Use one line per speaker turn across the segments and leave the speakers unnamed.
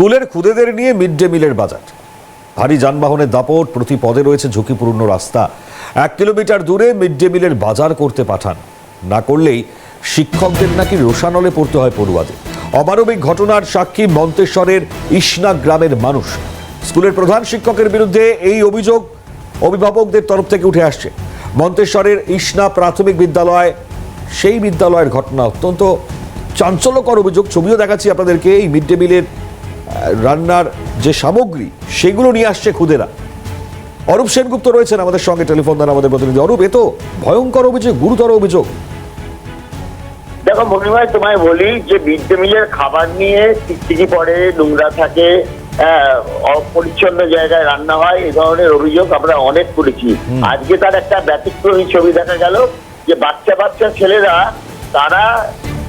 স্কুলের খুদেদের নিয়ে mid day মিলের বাজার। ভারী যানবাহনের দাপট প্রতি পদে রয়েছে ঝুঁকিপূর্ণ রাস্তা। এক কিলোমিটার দূরে মিড ডে মিলের বাজার করতে পাঠান। না করলেই শিক্ষকদের নাকি রোষানলে পড়তে হয় পড়ুয়াদের। অমানবিক ঘটনার সাক্ষী মন্তেশ্বরের ইসনা গ্রামের মানুষ। স্কুলের প্রধান শিক্ষকের বিরুদ্ধে এই অভিযোগ অভিভাবকদের তরফ থেকে উঠে আসছে। মন্তেশ্বরের ইসনা প্রাথমিক বিদ্যালয়, সেই বিদ্যালয়ের ঘটনা অত্যন্ত চাঞ্চল্যকর অভিযোগ। ছবিও দেখাচ্ছি আপনাদেরকে। এই মিড ডে মিলের রান্নার যে সামগ্রী সেগুলো নিয়ে আসছে খুদেরা। অরূপ সেনগুপ্ত রয়েছেন আমাদের সঙ্গে টেলিফোন দ্বারা আমাদের প্রতিনিধি। অরূপ এ তো ভয়ঙ্কর অভিযোগ গুরুতর অভিযোগ।
দেখো মনিমায় তোমায় বলি যে মিড ডে মিলের খাবার নিয়ে টিকটিকি পড়ে নোংরা থাকে হ্যাঁ, অপরিচ্ছন্ন জায়গায় রান্না হয় এই ধরনের অভিযোগ আমরা অনেক করেছি। আজকে তার একটা ব্যতিক্রমী ছবি দেখা গেল যে বাচ্চা বাচ্চা ছেলেরা তারা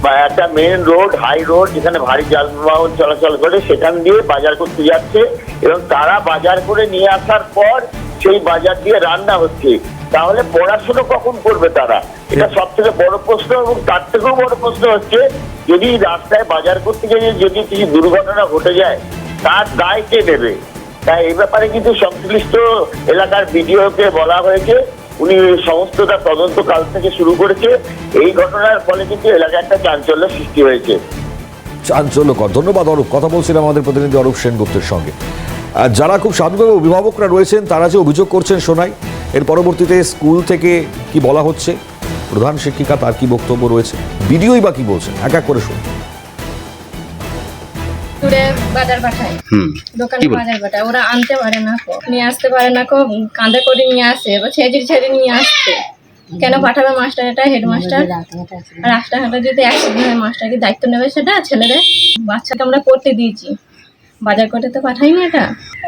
বা একটা মেন রোড হাই রোড যেখানে ভারী যানবাহন চলাচল করে সেখান দিয়ে বাজার করতে যাচ্ছে এবং তারা বাজার করে নিয়ে আসার পর সেই বাজার দিয়ে রান্না হচ্ছে। তাহলে পড়াশোনা কখন করবে তারা? এটা সব থেকে বড় প্রশ্ন এবং তার থেকেও বড় প্রশ্ন হচ্ছে যদি রাস্তায় বাজার করতে গিয়ে যদি কিছু দুর্ঘটনা ঘটে যায় তার দায় কে নেবে তাই এই ব্যাপারে কিন্তু সংশ্লিষ্ট এলাকার বিডিওকে বলা হয়েছে। উনি সমস্তটা তদন্ত কাল থেকে শুরু করেছে। এই ঘটনার ফলে কিন্তু এলাকায় একটা চাঞ্চল্য সৃষ্টি হয়েছে।
চাঞ্চল্যকর। ধন্যবাদ, অরূপ। কথা বলছিলাম আমাদের প্রতিনিধি অরূপ সেনগুপ্তের সঙ্গে। যারা খুব স্বাভাবিকভাবে অভিভাবকরা রয়েছেন, তারা যে অভিযোগ করছেন শোনাই। এর পরবর্তীতে স্কুল থেকে কি বলা হচ্ছে? প্রধান শিক্ষিকা, তার কি বক্তব্য রয়েছে? ভিডিওই বা কি বলছেন? এক এক করে শুনুন।
বাজার পাঠায়। দোকানে বাজার পাঠায়। ওরা আনতে পারে না কো নিয়ে আসতে পারে না কো কাঁধে করে নিয়ে আসে এবার ছেড়ে ছেড়ে নিয়ে আসছে। কেন পাঠাবে মাস্টার? এটা হেডমাস্টার। রাস্তাঘাটে যদি অ্যাক্সিডেন্ট হয় মাস্টার কি দায়িত্ব নেবে সেটা ছেলেদের? বাচ্চাকে আমরা করতে দিয়েছি। বাজার করতে তো পাঠাই না এটা।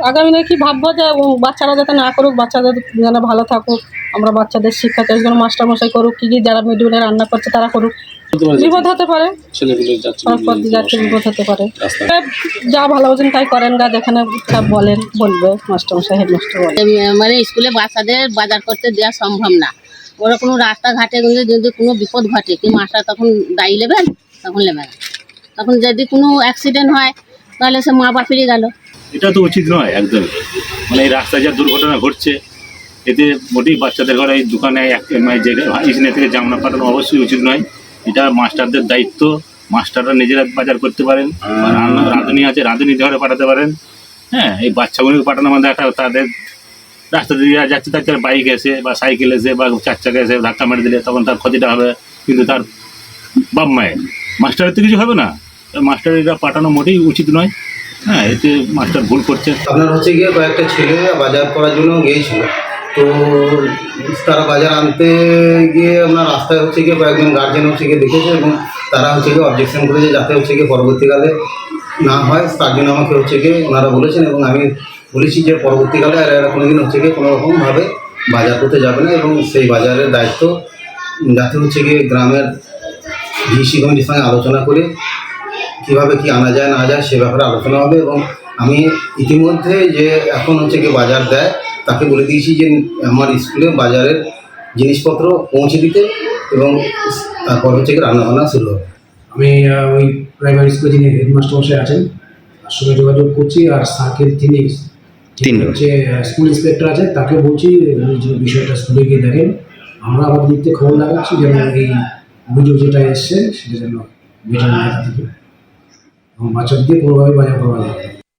আগামী দিনে কি ভাববো যে বাচ্চারা যাতে না করুক বাচ্চাদের যেন ভালো থাকুক আমরা বাচ্চাদের শিক্ষা চাই যেন মাস্টারমশাই করুক কী কী যারা মিডিলে রান্না করছে তারা করুক। বিপদ হতে পারে।
ছেলেগুলো যাচ্ছে
সব পথ যাচ্ছে বিপদ হতে পারে। যা ভালো বোঝেন তাই করেন গা যেখানে বলেন বলবে মাস্টারমশাই হেডমাস্টার বলে
মানে স্কুলে বাচ্চাদের বাজার করতে দেওয়া সম্ভব না। ওরা কোনো রাস্তাঘাটে যদি কোনো বিপদ ঘটে কি মাস্টার তখন দায়ী নেবেন তখন নেবে না। তখন যদি কোনো অ্যাক্সিডেন্ট হয় তাহলে সে মা বাপিরই গেল।
এটা তো উচিত নয় একদম। মানে এই রাস্তায় যা দুর্ঘটনা ঘটছে এতে মোটেই বাচ্চাদের ঘরে এই দোকানে এক মানে যে থেকে জামনা পাঠানো অবশ্যই উচিত নয়। এটা মাস্টারদের দায়িত্ব। মাস্টাররা নিজেরা বাজার করতে পারেন রান্না, রাঁধুনি আছে, রাঁধুনি ঘরে পাঠাতে পারেন। হ্যাঁ এই বাচ্চাগুলোকে পাঠানো মানে একটা তাদের রাস্তা দিয়ে যাচ্ছে তার বাইক এসে, বা সাইকেল এসে, বা চার চাকা এসে ধাক্কা মেরে দিলে তখন তার ক্ষতিটা হবে, কিন্তু তার বাপ মায়ের। মাস্টারের তো কিছু হবে না। মাস্টারেরা পাঠানো মোটেই উচিত নয়। হ্যাঁ এতে মাস্টার ভুল করছে।
আপনার হচ্ছে গিয়ে কয়েকটা ছেলে বাজার করার জন্য গিয়েছিল। তো তারা বাজার আনতে গিয়ে আপনার রাস্তায় হচ্ছে গিয়ে কয়েকজন গার্জেন হচ্ছে গিয়ে দেখেছে এবং তারা হচ্ছে গিয়ে অবজেকশন করেছে যাতে হচ্ছে গিয়ে পরবর্তীকালে না হয়, তার জন্য আমাকে হচ্ছে গিয়ে ওনারা বলেছেন এবং আমি বলেছি যে পরবর্তীকালে আর এরা কোনো দিন হচ্ছে গিয়ে কোনো রকমভাবে বাজার করতে যাবে না এবং সেই বাজারের দায়িত্ব যাতে হচ্ছে গিয়ে গ্রামের ডিসি কমিটির সঙ্গে আলোচনা করে কীভাবে কি আনা যায়, না যায় সে ব্যাপারে আলোচনা হবে এবং আমি ইতিমধ্যে যে এখন হচ্ছে কি বাজার দেয় তাকে বলে দিয়েছি যে আমার স্কুলে বাজারের জিনিসপত্র পৌঁছে দিতে এবং তারপর হচ্ছে কি রান্নাবান্না শুরু হবে
আমি ওই প্রাইমারি স্কুলে যিনি হেডমাস্টার মশাই আছেন তার সঙ্গে যোগাযোগ করছি আর সার্কেল তিনি যিনি
তিনজন।
হচ্ছে স্কুল ইন্সপেক্টর আছে তাকে বলছি যে বিষয়টা স্কুলে গিয়ে দেখেন আমরা আমাদের দিক থেকে খবর লাগাচ্ছি যেন এই অভিযোগ যেটা এসছে সেটা যেন বেটার না থাকে এবং বাচ্চাদেরকে কোনোভাবে বাজার করা না।